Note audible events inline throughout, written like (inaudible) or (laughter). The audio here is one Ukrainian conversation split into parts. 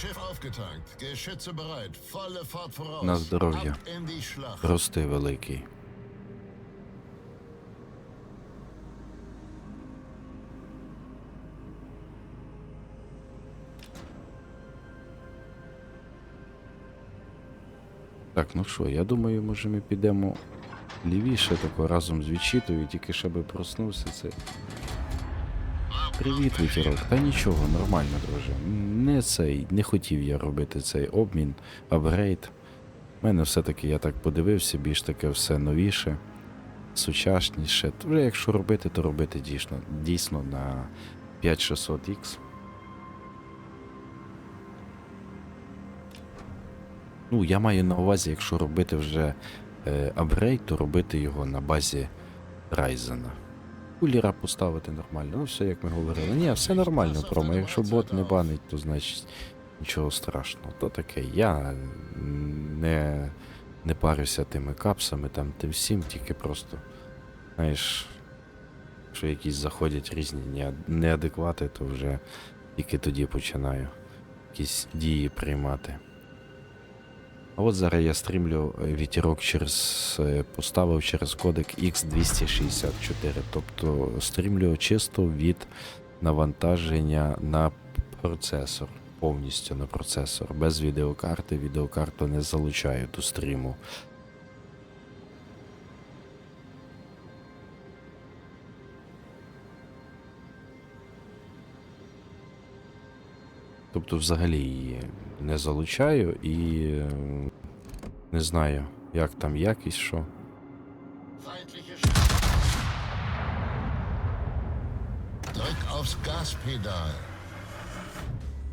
Schiff aufgetankt, Geschütze bereit, volle Fahrt voraus. На здоров'я. Ab in die Schlacht. Рости великий. Так, ну що, я думаю, може ми підемо лівіше тако разом з відчитою, тільки ще би проснувся це. Привіт, вітірок. Та нічого, нормально, друже. Не цей, не хотів я робити цей обмін, апгрейд. У мене все-таки я так подивився, більш таке все новіше, сучасніше. Вже якщо робити, то робити дійсно, дійсно на 5600X. Ну, я маю на увазі, якщо робити вже е, апгрейд, то робити його на базі Ryzen. Кулера поставити нормально. Ну, все як ми говорили. Ні, все нормально, промо. Якщо бот не банить, то значить нічого страшного. То таке. Я не, не парюся тими капсами, там тим всім, тільки просто, знаєш, якщо якісь заходять різні неадеквати, то вже тільки тоді починаю якісь дії приймати. А от зараз я стрімлю е, вітерок через е, поставив через кодек X264. Тобто стрімлю чисто від навантаження на процесор. Повністю на процесор. Без відеокарти. Відеокарту не залучаю до стріму. Тобто взагалі її не залучаю і е, не знаю, як там якість, що.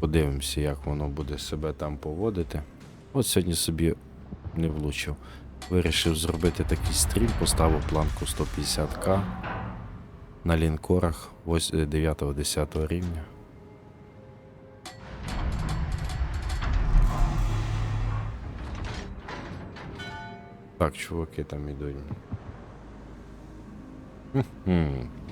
Подивимося, як воно буде себе там поводити. От сьогодні собі не влучив. Вирішив зробити такий стрім, поставив планку 150к на лінкорах 9-10 рівня. Так, чуваки там ідуть. (laughs)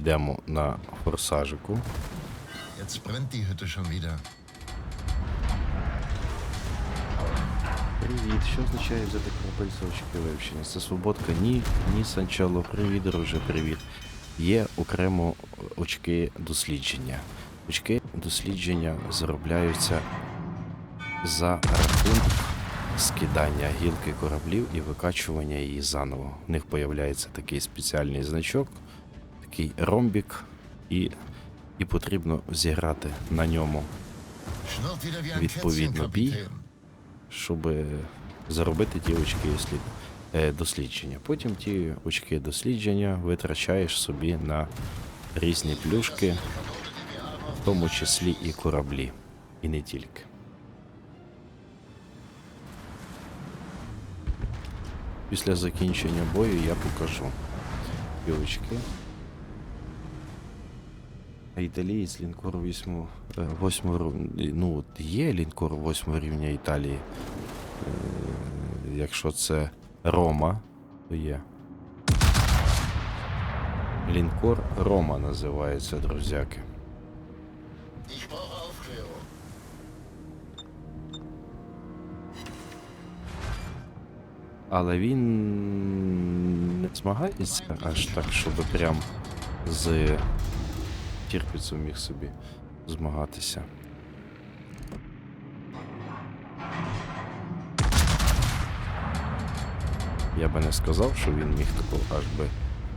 Йдемо на форсажику. Jetzt brennt die Hütte schon wieder. Привіт, що означає взяти корабель за очки вивчення? Це свободка? Ні, ні, Санчало, привіт, друже, привіт. Є окремо очки дослідження. Очки дослідження заробляються за рахунок скидання гілки кораблів і викачування її заново. В них появляється такий спеціальний значок, такий ромбік, і, і потрібно зіграти на ньому Відповідно, бій. Щоб заробити ті очки е, дослідження. Потім ті очки дослідження витрачаєш собі на різні плюшки, в тому числі і кораблі, і не тільки. Після закінчення бою я покажу ті А італієць лінкор 8, 8 ну, от є лінкор 8 рівня Італії. Е, Якщо це Рома, то є. Лінкор Рома називається, друзяки. Але він не змагається аж так, щоб прям з Тірпіцем міг собі змагатися. Я би не сказав, що він міг такого аж би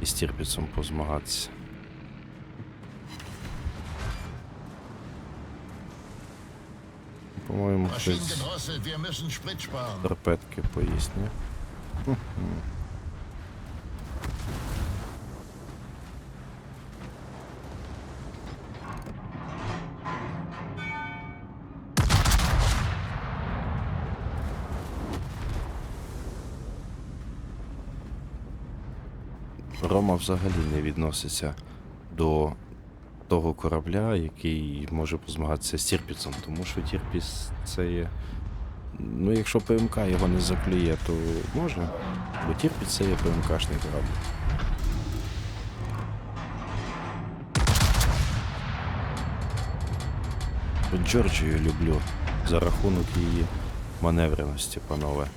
із Тірпіцем позмагатися. По-моєму, хтось торпедки поїсть, ні? Рома взагалі не відноситься до того корабля, який може позмагатися з Тірпіцем, тому що Тірпіц це є. Ну, якщо ПМК його не заклює, то можна. Бо Тірпіц це є ПМКшний корабль. Джорджію люблю за рахунок її маневреності, панове.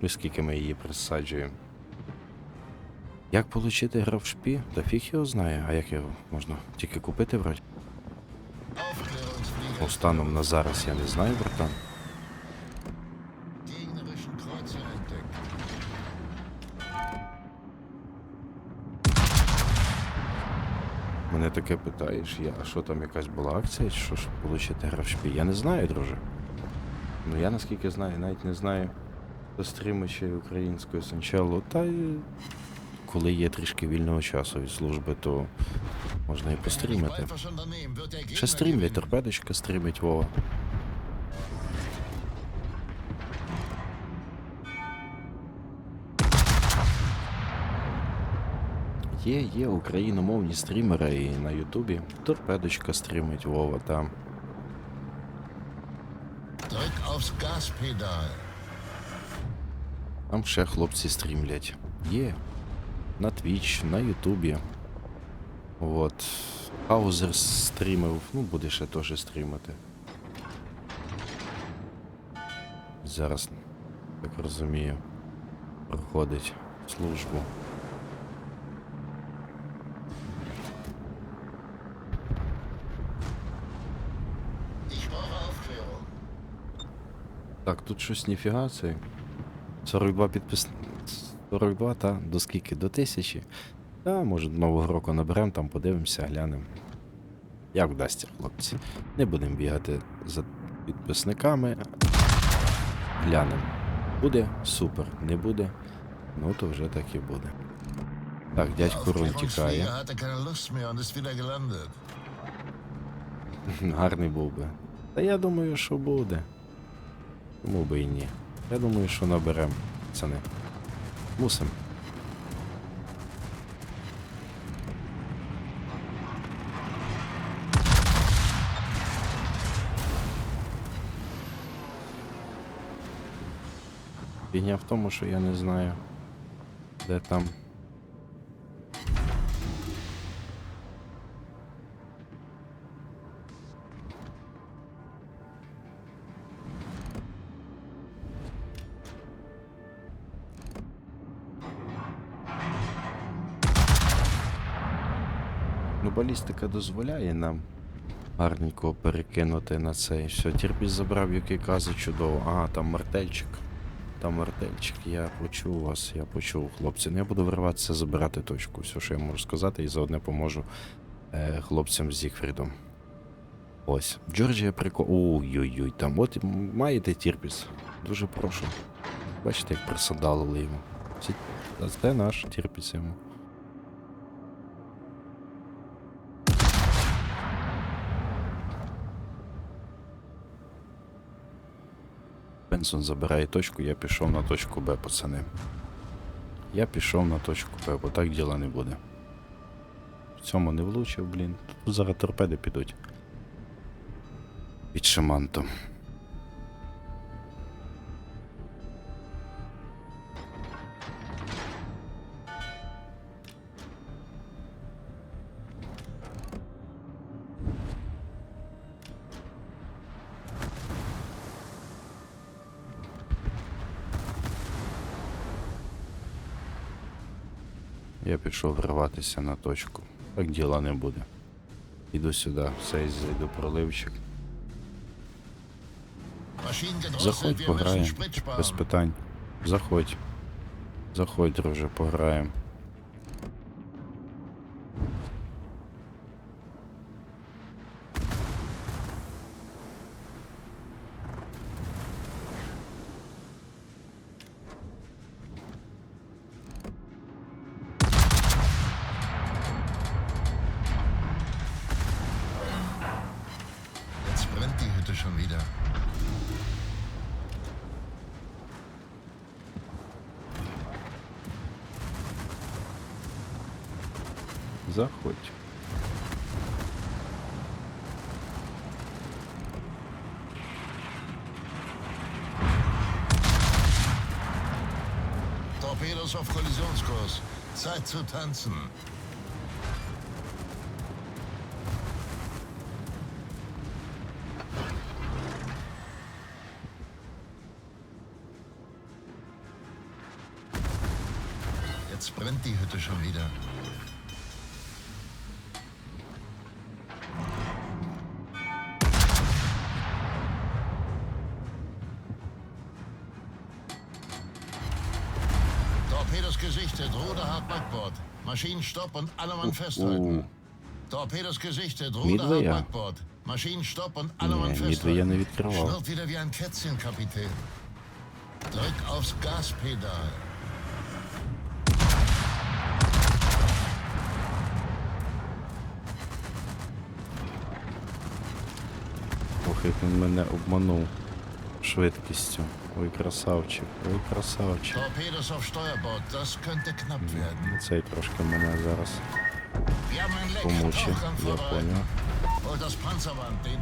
Ну, скільки ми її присаджуємо. Як отримати гравшпі? Та фіг його знає, а як його можна тільки купити вроді? Aufklärungsflieger Ну, на зараз я не знаю, братан. Мене таке питаєш, я, а що там якась була акція, що ж отримати гравшпі? Я не знаю, друже. Ну я наскільки знаю, навіть не знаю хто стрімичі українською санчалу. Та коли є трішки вільного часу від служби, то можна і пострімити. Ще стрімлять, торпедочка стрімить Вова. Є, є україномовні стрімери і на Ютубі. Торпедочка стрімить Вова там. Там ще хлопці стрімлять. Є. На Twitch, на Ютубі. От. Хаузер стрімив, ну буде ще теж стрімити. Зараз, так розумію, проходить службу. Так, тут щось ніфіга це. 42 підпис... 42, та до скільки? До тисячі. Та, може, нового року наберемо, там подивимося, глянемо. Як вдасться, хлопці. Не будемо бігати за підписниками. Глянемо. Буде супер, не буде. Ну то вже так і буде. Так, дядько Рун тікає. (laughs) Гарний був би. Та я думаю, що буде. Чому би і ні. Я думаю, що наберемо, пацани. Мусим. Фігня в тому, що я не знаю, де там. Ну, балістика дозволяє нам гарненько перекинути на цей. Все, Тірпіс забрав який кази чудово. А, там мартельчик. Там мартельчик. Я почув вас, я почув, хлопці. Ну я буду вириватися забирати точку. Все, що я можу сказати, і заодне поможу е, хлопцям з Зігфрідом. Ось. Джорджія прикол. Ой-ой-ой, там от маєте Тірпіс. Дуже прошу. Бачите, як присадалили йому. Це наш Тірпіс йому. Бенсон забирає точку, я пішов на точку Б, пацани. Я пішов на точку Б, бо так діла не буде. В цьому не влучив, блін. Тут зараз торпеди підуть. Під шамантом. Я пішов вриватися на точку. Так діла не буде. Іду сюди, все зайду проливчик. Заходь, пограємо. Без питань. Заходь. Заходь, друже, пограємо. Заходь. Torpedos auf Kollisionskurs. Zeit zu tanzen. Gesichtet, Ruder hart Backbord. Maschinenstopp und alle Mann festhalten. Oh. Torpedos gesichtet, Ruder Midway, hart ja. Backbord. Maschinenstopp und alle Ні, Mann я не festhalten. відкривав. Schnurrt wieder wie ein Kätzchen, Kapitän. Drück aufs Gaspedal. Ох, як він мене обманув швидкістю. Ой, красавчик, ой, красавчик. Torpedos auf Steuerbord, das könnte knapp werden. Цей трошки мене зараз помучив, я понял. Und das Panzerband, den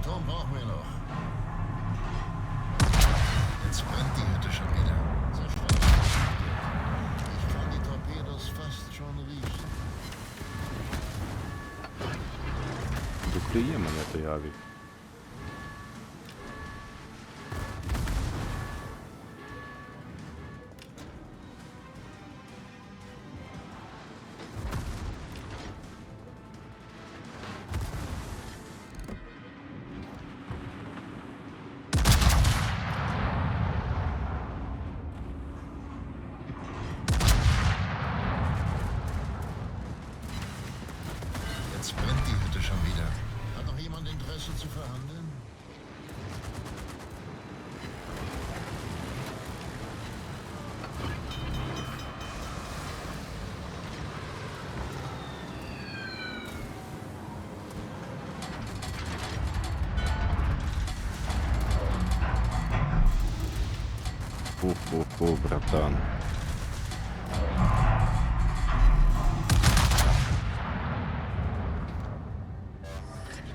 Фу-фу-фу, братан.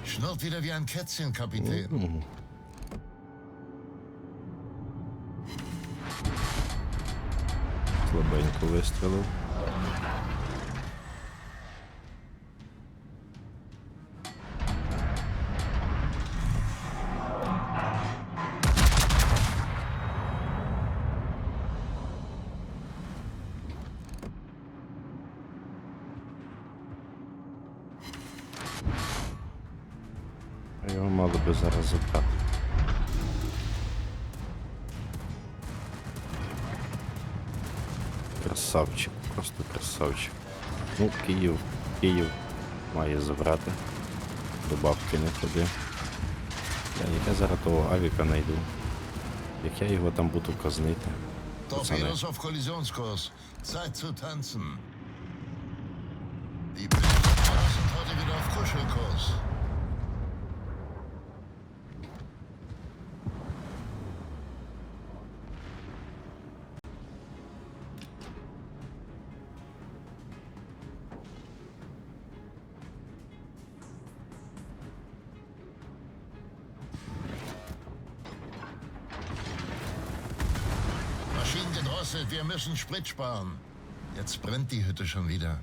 Schnurrt wieder wie ein Kätzchen, Kapitän. Слабенько вистрілив. Його мало би зараз забрати. Красавчик, просто красавчик. Ну, Київ, Київ має забрати. До бабки не ходи. Я, я зараз того авіка знайду. Як я його там буду казнити. Пацани. Torpedos auf Kollisionskurs. Zeit zu tanzen. Die Piloten sind heute wieder auf Kuschelkurs. Maschinen gedrosselt, wir müssen Sprit sparen. Jetzt brennt die Hütte schon wieder.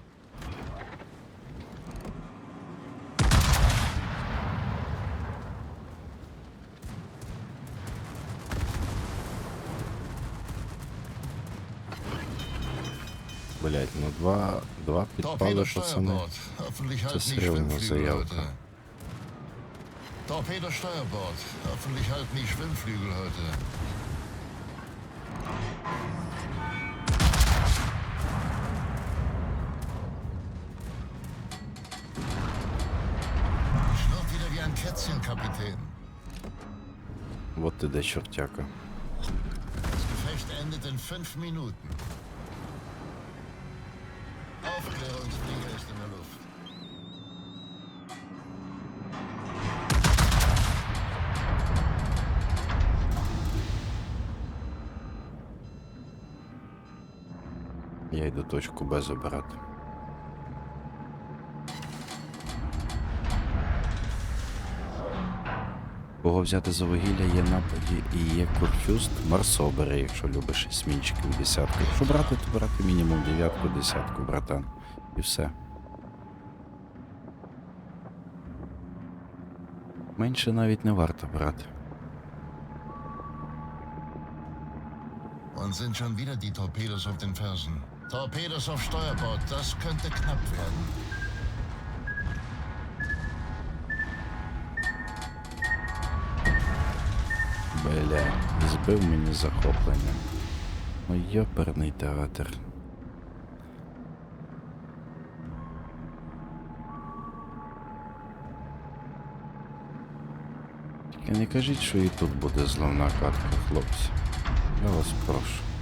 Блять, ну два, два підпали, Torpedo пацани. Steuerbord. Hoffentlich Das halten ist die серьезная Schwimmflügel заявка. heute. Torpedo Steuerbord. Hoffentlich halten die Schwimmflügel heute. Schnurrt wieder wie ein Kätzchen, Kapitän. От іде чортяка. Das Gefecht endet in fünf Minuten. точку Б забирати. Кого взяти за вугілля є нападі і є курфюст, Марсобере, якщо любиш смінчиків десятку. Якщо брати, то брати мінімум дев'ятку, десятку, братан. І все. Менше навіть не варто брати. Und sind schon wieder die Torpedos auf den Fersen. Torpedos auf Steuerbord, das könnte knapp werden. Бля, збив мені захоплення. Ой, йоперний театр. Тільки не кажіть, що і тут буде зловна катка, хлопці. Я вас прошу.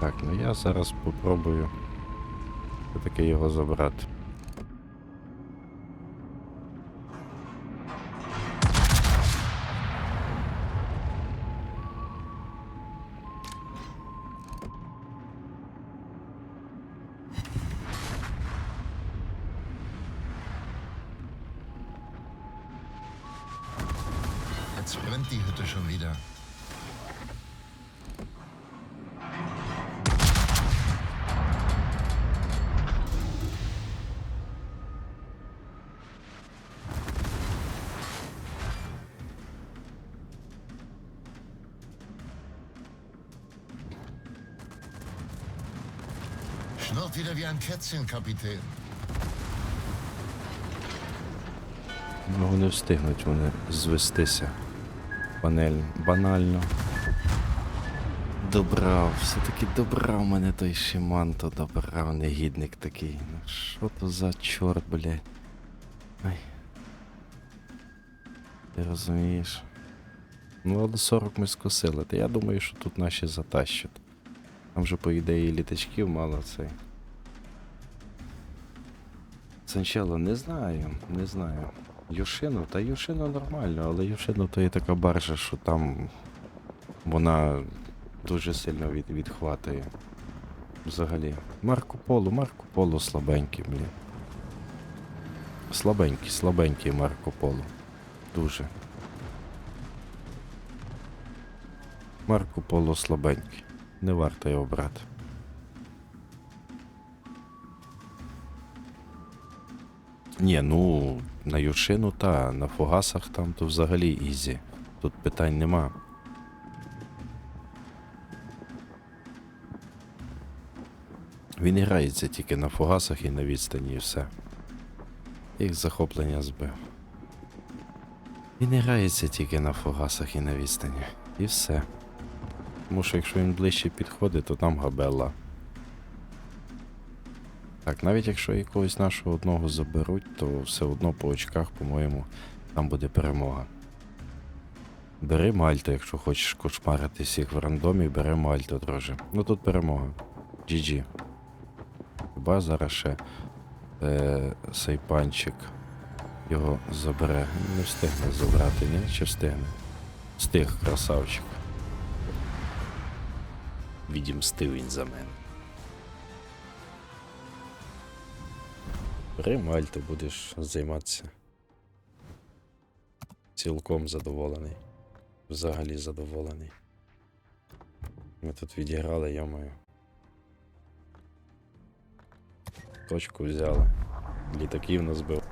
Так, ну я зараз попробую таки його забрати. Schnurrt wieder wie ein Kätzchen, Kapitän. Ну, вони встигнуть вони звестися. Панель банально. Добрав, все-таки добрав мене той Шиманто, добрав, негідник такий. Ну що то за чорт, блядь. Ай. Ти розумієш? Ну, але 40 ми скосили. Та я думаю, що тут наші затащать. Там же, по ідеї, літачків мало цей. Санчело, не знаю, не знаю. Юшину, та Юшину нормально, але Юшину то є така баржа, що там вона дуже сильно від, відхватує. Взагалі. Марко Поло, Марко Поло слабенький, блін. Слабенький, слабенький Марко Поло. Дуже. Марко Поло слабенький. Не варто його брати. Ні, ну на Юшину та, на фугасах там то взагалі ізі. Тут питань нема. Він грається тільки на фугасах і на відстані і все. Їх захоплення збив. Він грається тільки на фугасах і на відстані. І все. Тому що якщо він ближче підходить, то там габела. Так, навіть якщо якогось нашого одного заберуть, то все одно по очках, по-моєму, там буде перемога. Бери Мальту, якщо хочеш кошмарити всіх в рандомі, бери Мальту, друже. Ну тут перемога. GG. Хіба зараз ще е, Сайпанчик його забере. Не встигне забрати, ні? Чи встигне? Встиг, красавчик. Відімстив він за мене. Бери Мальту, будеш займатися. Цілком задоволений. Взагалі задоволений. Ми тут відіграли, йомою. Точку взяли. літаків назбив.